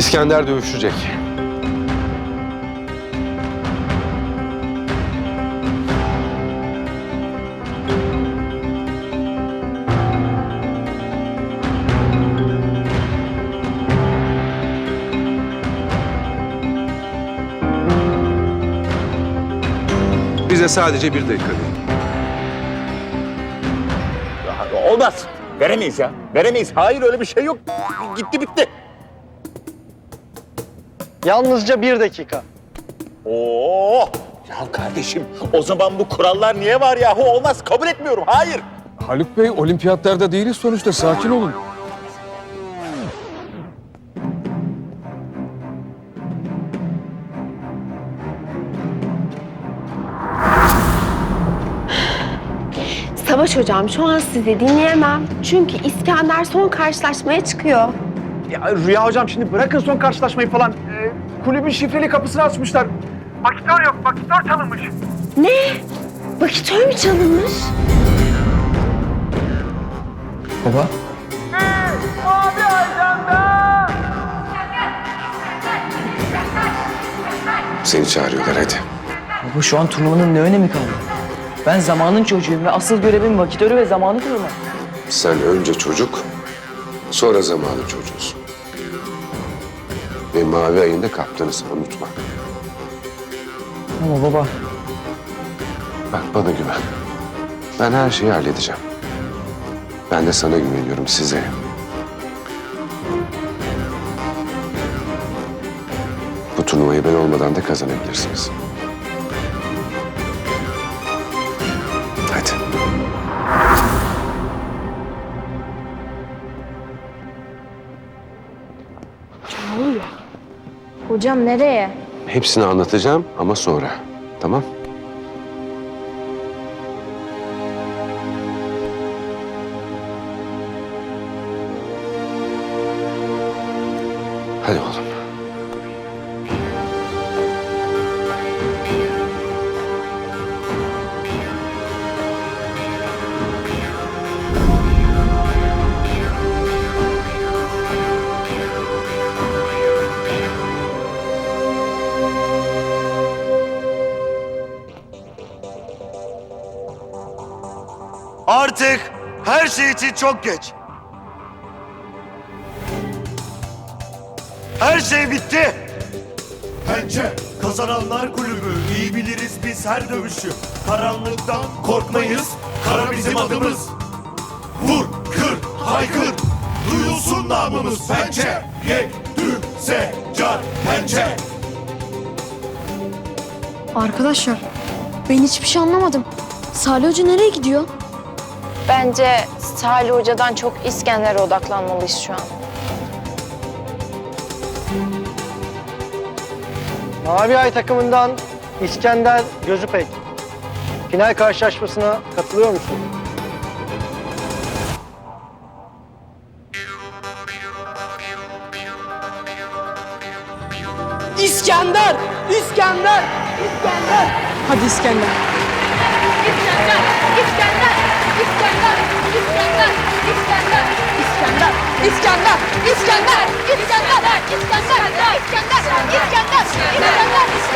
İskender dövüşecek. Bize sadece bir dakika verin. Olmaz. Veremeyiz ya. Veremeyiz. Hayır öyle bir şey yok. Gitti bitti. Yalnızca bir dakika. Oo! Ya kardeşim o zaman bu kurallar niye var yahu? Olmaz. Kabul etmiyorum. Hayır. Haluk Bey olimpiyatlarda değiliz sonuçta sakin olun. Savaş hocam şu an sizi dinleyemem. Çünkü İskender son karşılaşmaya çıkıyor. Ya Rüya hocam şimdi bırakın son karşılaşmayı falan. Ee, kulübün şifreli kapısını açmışlar. Vakitör yok, vakitör çalınmış. Ne? Vakitör mü çalınmış? Baba. Seni çağırıyorlar hadi. Baba şu an turnuvanın ne önemi kaldı? Ben zamanın çocuğuyum ve asıl görevim vakitörü ve zamanı korumak. Sen önce çocuk, sonra zamanı çocuğusun. Ve mavi ayında kaptanısın unutma. Ama baba Bak bana güven. Ben her şeyi halledeceğim. Ben de sana güveniyorum size. Bu turnuvayı ben olmadan da kazanabilirsiniz. Hadi. Hocam nereye? Hepsini anlatacağım ama sonra. Tamam? Hadi oğlum. Artık her şey için çok geç. Her şey bitti. Pençe kazananlar kulübü. İyi biliriz biz her dövüşü. Karanlıktan korkmayız. Kara bizim adımız. Vur, kır, haykır. Duyulsun namımız pençe. Yek, dü, se, car, pençe. Arkadaşlar ben hiçbir şey anlamadım. Salih Hoca nereye gidiyor? Bence Salih Hoca'dan çok İskender'e odaklanmalıyız şu an. Mavi Ay takımından İskender Gözüpek. Final karşılaşmasına katılıyor musun? İskender! İskender! İskender! Hadi İskender. İskender! İskender! İskender! İskender! İskender! İskender! İskender! İskender! İskender! İskender! İskender! İskender! İskender!